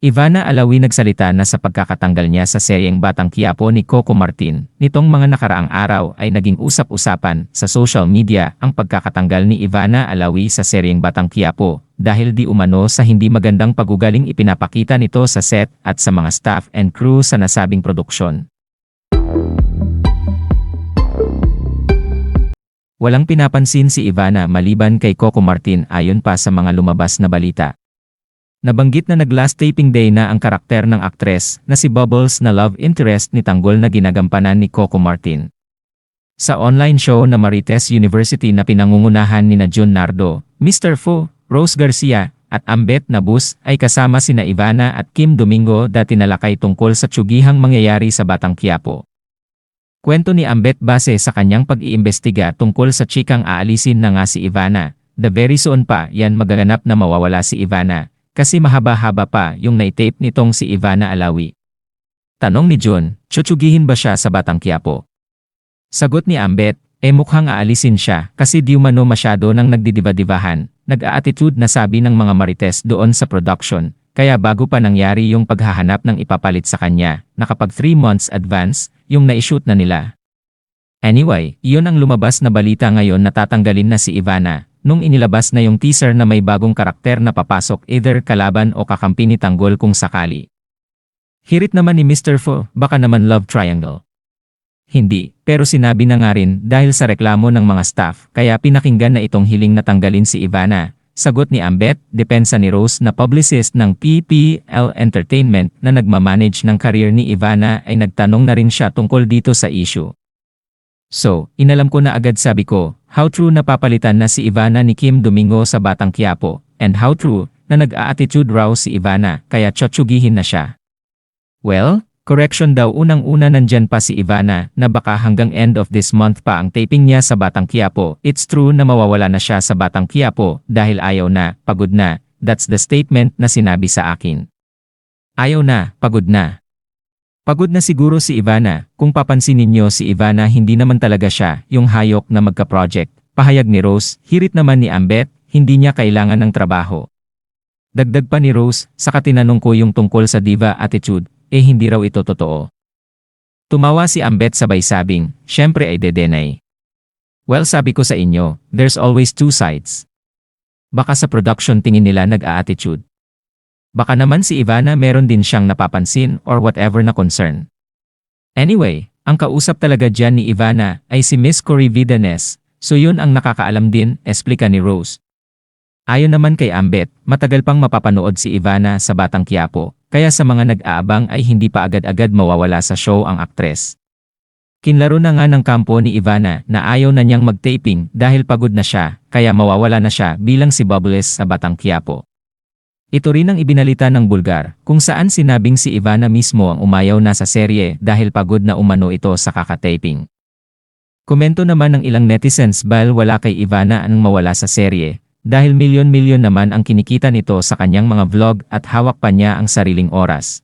Ivana Alawi nagsalita na sa pagkakatanggal niya sa seryeng Batang Quiapo ni Coco Martin. Nitong mga nakaraang araw ay naging usap-usapan sa social media ang pagkakatanggal ni Ivana Alawi sa seryeng Batang Quiapo dahil di umano sa hindi magandang pagugaling ipinapakita nito sa set at sa mga staff and crew sa nasabing produksyon. Walang pinapansin si Ivana maliban kay Coco Martin ayon pa sa mga lumabas na balita. Nabanggit na nag-last taping day na ang karakter ng aktres na si Bubbles na love interest ni Tanggol na ginagampanan ni Coco Martin. Sa online show na Marites University na pinangungunahan ni na Jun Nardo, Mr. Fu, Rose Garcia, at Ambet Nabus ay kasama sina Ivana at Kim Domingo dati nalakay tungkol sa tiyugihang mangyayari sa Batang Quiapo. Kwento ni Ambet base sa kanyang pag-iimbestiga tungkol sa chikang aalisin na nga si Ivana, the very soon pa yan magaganap na mawawala si Ivana, kasi mahaba-haba pa yung naitape nitong si Ivana Alawi. Tanong ni Jun, tsutyugihin ba siya sa Batang Quiapo? Sagot ni Ambet, eh mukhang aalisin siya kasi di umano masyado nang nagdidiba-dibahan, nag-a-attitude na sabi ng mga marites doon sa production, kaya bago pa nangyari yung paghahanap ng ipapalit sa kanya, nakapag 3 months advance, yung na-shoot na nila. Anyway, iyon ang lumabas na balita ngayon na tatanggalin na si Ivana, nung inilabas na yung teaser na may bagong karakter na papasok either kalaban o kakampi ni Tanggol kung sakali. Hirit naman ni Mr. Fo, baka naman love triangle. Hindi, pero sinabi na nga rin dahil sa reklamo ng mga staff kaya pinakinggan na itong hiling na tanggalin si Ivana. Sagot ni Ambet, depensa ni Rose na publicist ng PPL Entertainment na nagmamanage ng career ni Ivana ay nagtanong na rin siya tungkol dito sa issue. So, inalam ko na agad sabi ko, how true na papalitan na si Ivana ni Kim Domingo sa Batang Quiapo, and how true na nag-a-attitude raw si Ivana kaya tsutyugihin na siya. Well, correction daw unang-una nandyan pa si Ivana na baka hanggang end of this month pa ang taping niya sa Batang Quiapo. It's true na mawawala na siya sa Batang Quiapo dahil ayaw na, pagod na, that's the statement na sinabi sa akin. Ayaw na, pagod na. Pagod na siguro si Ivana, kung papansinin niyo si Ivana hindi naman talaga siya yung hayok na magka-project. Pahayag ni Rose, hirit naman ni Ambet, hindi niya kailangan ng trabaho. Dagdag pa ni Rose, saka tinanong ko yung tungkol sa diva attitude, eh hindi raw ito totoo. Tumawa si Ambet sabay sabing, syempre ay dedenay. Well sabi ko sa inyo, there's always two sides. Baka sa production tingin nila nag-a-attitude. Baka naman si Ivana meron din siyang napapansin or whatever na concern. Anyway, ang kausap talaga dyan ni Ivana ay si Miss Cory Vidanes, so yun ang nakakaalam din, esplika ni Rose. Ayon naman kay Ambet, matagal pang mapapanood si Ivana sa Batang Quiapo, kaya sa mga nag-aabang ay hindi pa agad-agad mawawala sa show ang aktres. Kinlaro na nga ng kampo ni Ivana na ayaw na niyang mag-taping dahil pagod na siya, kaya mawawala na siya bilang si Bubbles sa Batang Quiapo. Ito rin ang ibinalita ng Bulgar, kung saan sinabing si Ivana mismo ang umayaw na sa serye dahil pagod na umano ito sa kakataping. Komento naman ng ilang netizens bahil wala kay Ivana ang mawala sa serye, dahil milyon-milyon naman ang kinikita nito sa kanyang mga vlog at hawak pa niya ang sariling oras.